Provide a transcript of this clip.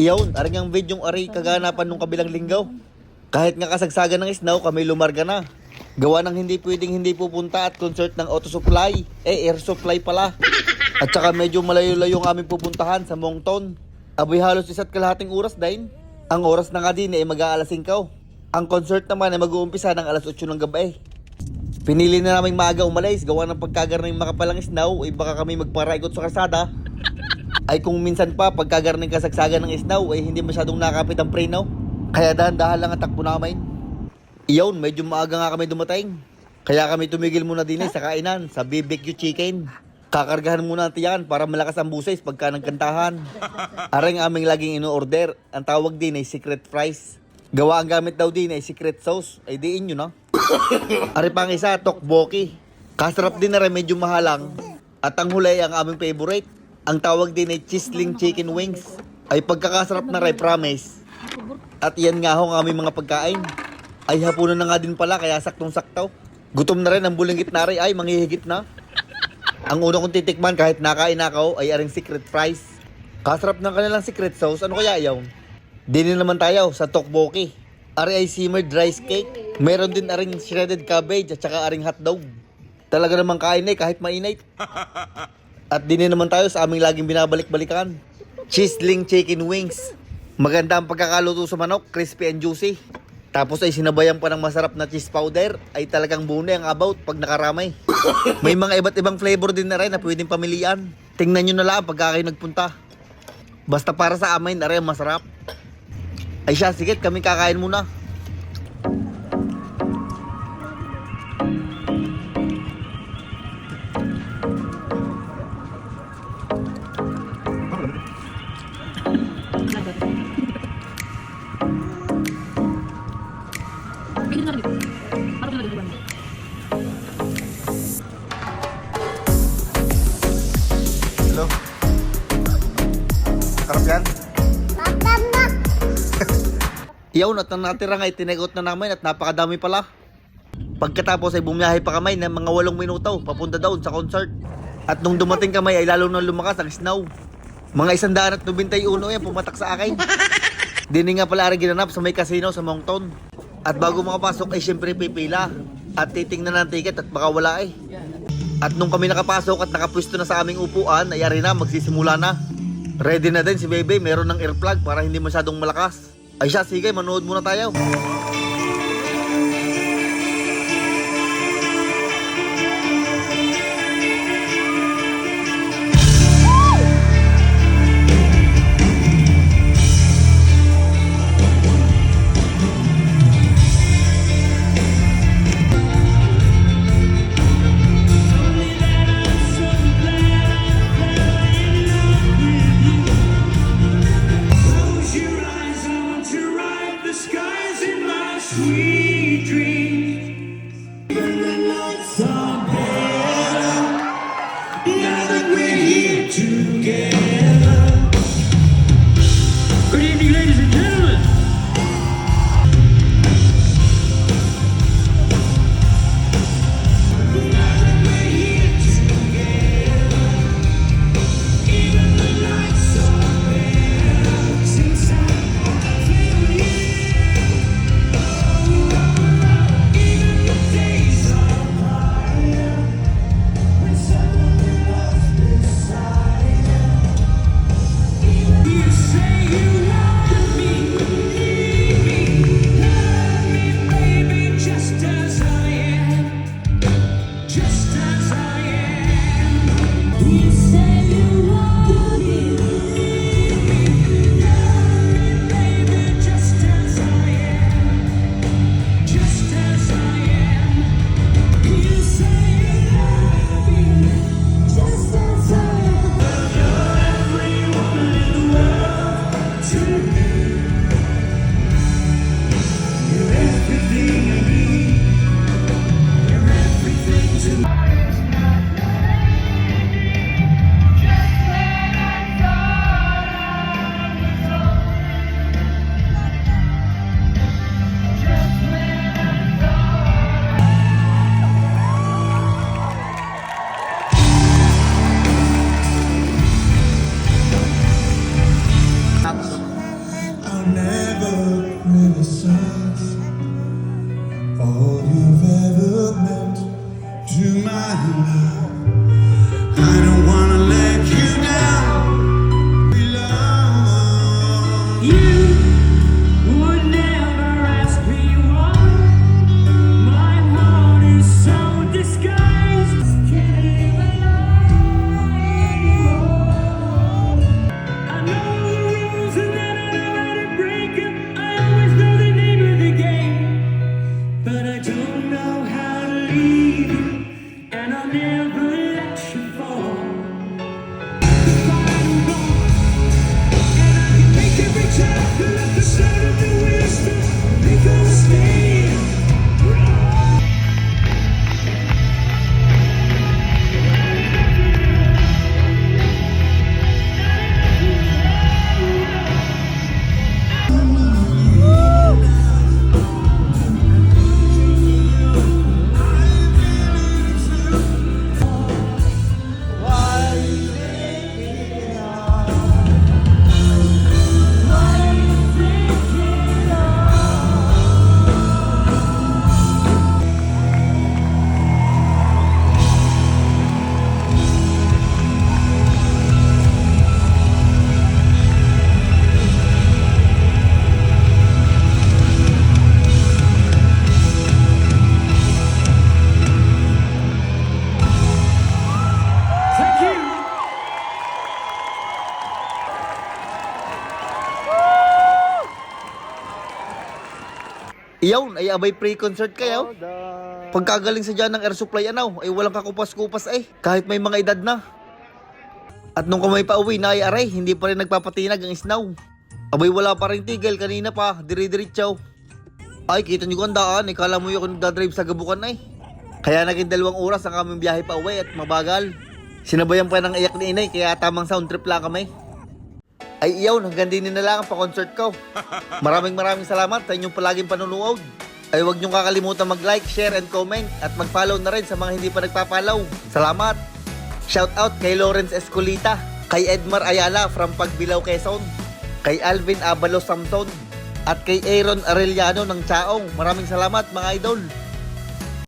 Iyon, aring ang videong ari kaganapan nung kabilang linggaw. Kahit nga kasagsagan ng isnaw, kami lumarga na. Gawa ng hindi pwedeng hindi pupunta at concert ng auto supply. Eh, air supply pala. At saka medyo malayo-layo ang aming pupuntahan sa Mongton. Aboy halos isa't kalahating oras din. Ang oras na nga din ay mag-aalas 5. Ang concert naman ay mag-uumpisa ng alas 8 ng gabi. Pinili na naming maaga umalis, gawa ng pagkagar ng makapalang isnaw, ay baka kami magparaikot sa kasada. Ay kung minsan pa, pagkagar ng kasagsagan ng isnaw, ay hindi masyadong nakapit ang preno. Kaya dahan-dahan lang ang takbo namin. Iyon, medyo maaga nga kami dumating. Kaya kami tumigil muna din eh sa kainan, sa BBQ chicken. Kakargahan muna natin yan para malakas ang buses pagka nagkantahan. Aring aming laging ino-order, ang tawag din ay secret fries. Gawa ang gamit daw din ay secret sauce, ay diin nyo na. Ari pang isa, tokboki. Kasarap din na rin, medyo mahalang. At ang huli ang aming favorite. Ang tawag din ay chisling chicken wings. Ay pagkakasarap na rin, promise. At yan nga ho ang aming mga pagkain. Ay hapunan na nga din pala, kaya saktong saktaw. Gutom na rin ang bulinggit na rin, ay manghihigit na. Ang una kong titikman kahit nakain ako ay aring secret fries. Kasarap ng kanilang secret sauce, ano kaya yaw? Dinin naman tayo sa tokboki. Ari ay simmered rice cake. Meron din aring shredded cabbage at saka aring hotdog. Talaga namang kain eh kahit mainit. At dinin naman tayo sa aming laging binabalik-balikan. Chisling chicken wings. Maganda ang pagkakaluto sa manok, crispy and juicy. Tapos ay sinabayan pa ng masarap na cheese powder, ay talagang bune ang about pag nakaramay. May mga iba't ibang flavor din na rin na pwedeng pamilian. Tingnan nyo na lang pagka kayo nagpunta. Basta para sa amin, na rin masarap. Ay siya, sige, kami kakain muna. Iyaw, at ang natira nga, itinagot na namin at napakadami pala. Pagkatapos ay bumiyahe pa kami ng mga walong minuto papunta doon sa concert. At nung dumating kami ay lalo na lumakas ang snow. Mga isandaan at nubintay uno yan pumatak sa akin. Dini nga pala rin ginanap sa may casino sa Moncton. At bago makapasok ay syempre pipila. At titingnan ng ticket at baka wala eh. At nung kami nakapasok at nakapwesto na sa aming upuan, ay ari na, magsisimula na. Ready na din si Bebe, meron ng earplug para hindi masyadong malakas. Ay siya, sige, manood muna tayo. dream. Never all you've ever meant to my life. Iyaw, ay abay pre-concert kayo. Pagkagaling sa dyan ng air supply ano, ay walang kakupas-kupas eh. Kahit may mga edad na. At nung kamay pa uwi na ay aray, hindi pa rin nagpapatinag ang isnaw. Abay wala pa rin tigil, kanina pa, diri-diritsaw. Ay, kita nyo ko ang daan, ikala mo yung nagdadrive sa gabukan eh. Kaya naging dalawang oras ang aming biyahe pa uwi at mabagal. Sinabayan pa ng iyak ni inay, kaya tamang sound trip lang kami. Ay iyaw, hanggang din na lang ang pa-concert ko. Maraming maraming salamat sa inyong palaging panunood. Ay huwag niyong kakalimutan mag-like, share, and comment at mag-follow na rin sa mga hindi pa nagpa-follow. Salamat! Shout out kay Lawrence Escolita, kay Edmar Ayala from Pagbilao, Quezon, kay Alvin Abalos Samson, at kay Aaron Arellano ng Chaong. Maraming salamat mga idol!